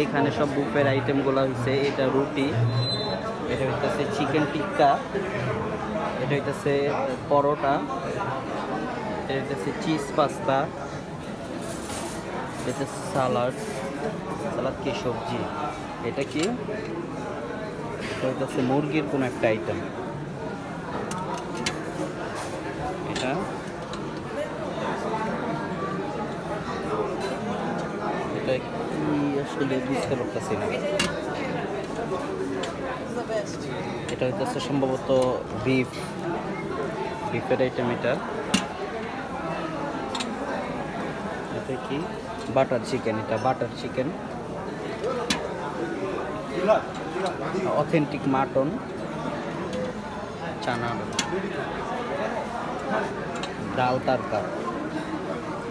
এইখানে সব বুফের আইটেমগুলো হচ্ছে এটা রুটি, এটা হইতেছে চিকেন টিক্কা এটা হইতেছে পরোটা, এটা হইতেছে চিজ পাস্তা এটা সালাড সালাদ কি সবজি? এটা কি? এটা হইতেছে মুরগির কোনো একটা আইটেম এটা। এটা আসলে বুঝতে পারতেছি না। এটা হইতেছে সম্ভবত বিফ বিফের আইটেম এটা। এটা কি? বাটার চিকেন এটা butter chicken authentic mutton chana dal tadka.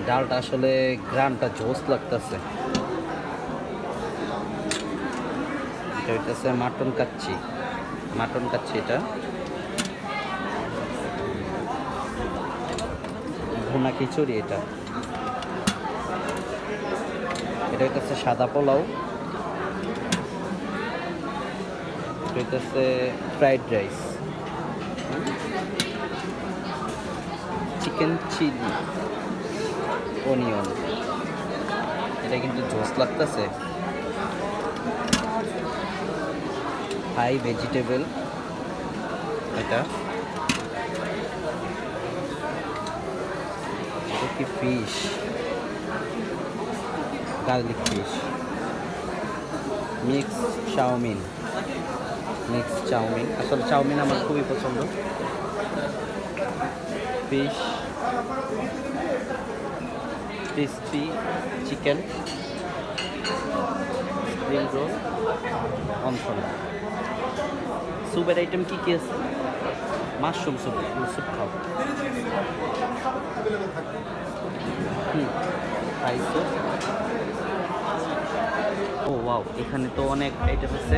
ডালটা আসলে গ্রানটা জোস লাগতেছে। এটা হইতেছে মাটন কাচ্ছি মাটন কাচ্ছি এটা। ভুনা খিচুড়ি এটা। এটা হইতেছে সাদা পোলাও। হইতেছে fried rice. Chicken, chilli, onion. এটা কিন্তু জোস লাগতেছে। হাই ভেজিটেবল। এটা? কি fish? Garlic fish. Mix chowmein. Mix chowmein. আসলে চাউমিন আমার খুবই পছন্দ। Fish. Crispy chicken. Spring roll. Wonton স্যুপের আইটেম কী কী আছে? মাশরুম স্যুপ স্যুপ খাও। হুম ও ওয়াও এখানে তো অনেক আইটেম আছে।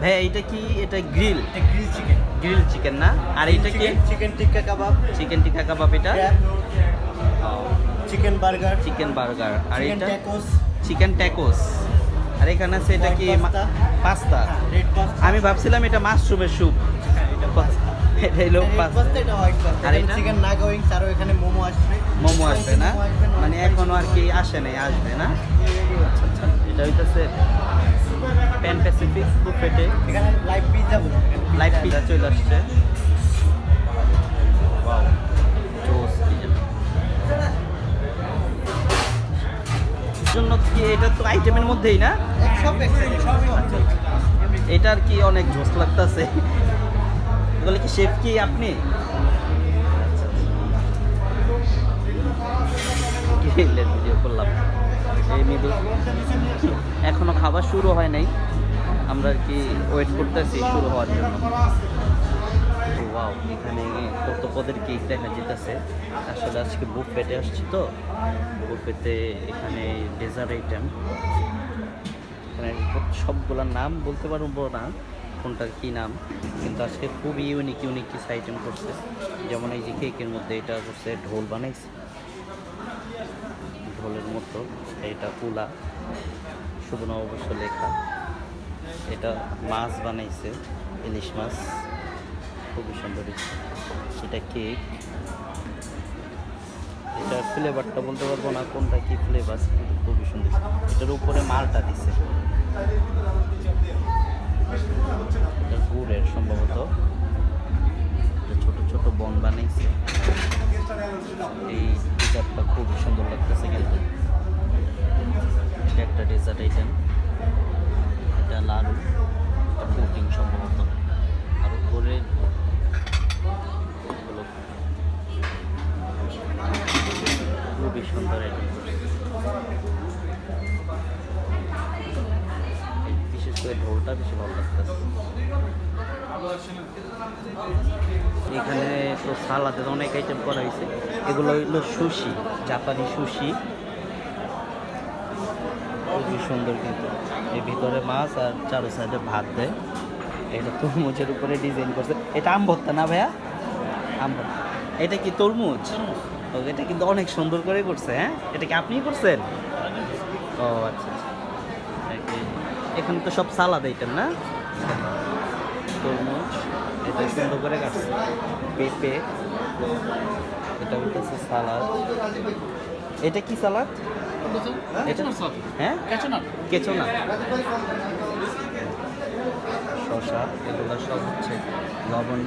ভাই এইটা কি? এটা grill grill chicken grill chicken না? আর এটা কি? চিকেন টিক্কা কাবাব চিকেন টিক্কা কাবাব এটা? চিকেন বার্গার চিকেন বার্গার আর এটা চিকেন ট্যাকোস আর এখানে আছে এটা কি পাস্তা? আমি ভাবছিলাম এটা মাশরুমের স্যুপ। এটা হলো পাস্তা। পাস্তা এটা আর চিকেন নাগা উইংস আর এখানে মোমো আসবে। মোমো আসবে না? মানে এখনও আর কি আসে নাই আসবে না? আচ্ছা এটা হইতেছে প্যান প্যাসিফিক বুফেটে এখানে লাইভ পিৎজা লাইভ পিজা চলে আসছে। জন্য কি এটা তো আইটেমের মধ্যেই না? সব একসাথে সবই এটা আর কি অনেক জোস লাগতেছে। বলে কি শেফ কি আপনি? ভিডিও এই মৃদু এখনও খাবার শুরু হয় নাই। আমরা আর কি ওয়েট করতেছি শুরু হওয়ার জন্য। এখানে কত পদের কেক দেখা যেতেছে। আসলে আজকে বুক পেটে আসছি তো। বুফেতে এখানে ডেজার্ট আইটেম এখানে সবগুলোর নাম বলতে পারব না কোনটার কী নাম, কিন্তু আজকে খুবই ইউনিক ইউনিক কিছু আইটেম করছে। যেমন এই যে কেকের মধ্যে এটা করছে ঢোল বানাইছে। ঢোলের মতো, এটা কুলা শুভ নববর্ষ লেখা। এটা মাছ বানাইছে, ইলিশ মাছ। খুবই সুন্দর। এটা কেক। এটা ফ্লেভারটা বলতে পারব না কোনটা কি ফ্লেভার কিন্তু খুবই সুন্দর। এটার উপরে মালটা দিছে। গুড়ের সম্ভবত। ছোট ছোট বন বানাইছে। এই ডেজার্টটা খুবই সুন্দর লাগতেছে কিন্তু একটা ডেজার্ট আইটেম এটা লাড়ু এটা সম্ভবত। ঢোলটা বেশি ভালো লাগতেছে। এখানে তো সালাদের অনেক আইটেম করা হয়েছে। এগুলো হইল সুশি জাপানি সুশি। খুবই সুন্দর কিন্তু। এর ভিতরে মাছ আর চারো সাইডে ভাত দেয়। এটা তরমুজের উপরে ডিজাইন করছে। এটা আম ভর্তা না ভাইয়া? আম ভর্তা। এটা কি তরমুজ? এটা কিন্তু অনেক সুন্দর করে করছে হ্যাঁ? এটা কি আপনিই করছেন? ও আচ্ছা আচ্ছা। এখানে তো সব সালাদ আইটেম না? তরমুজ এটা সুন্দর করে কাটছে। পেঁপে এটা হইতেছে সালাদ। এটা কি সালাদ? হ্যাঁ? কেঁচো না শশা এগুলো সব হচ্ছে লবণ।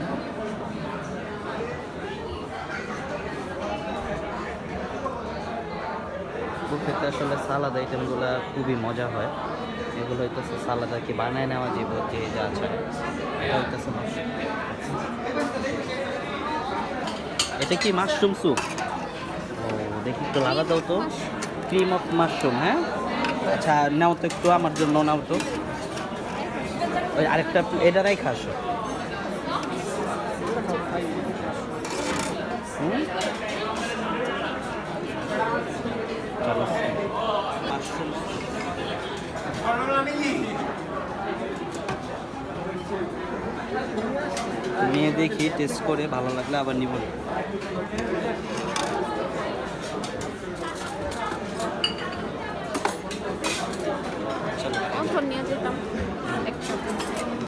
বুফেতে আসলে সালাদ আইটেমগুলো খুবই মজা হয়। এগুলো হইতেছে সালাদ আর কি বানায় নেওয়া যাবে যে যা আছে এটা হইতেছে এটা কি মাশরুম স্যুপ ও, দেখি একটু লাগা দাও তো। ক্রিম অফ মাশরুম হ্যাঁ? আচ্ছা নাও তো একটু, আমার জন্য নাও তো। ওই আরেকটা এটারাই খাস হুম চলো মাশরুম নিয়ে দেখি টেস্ট করে ভালো লাগলে আবার নিব। নিয়ে যেতাম।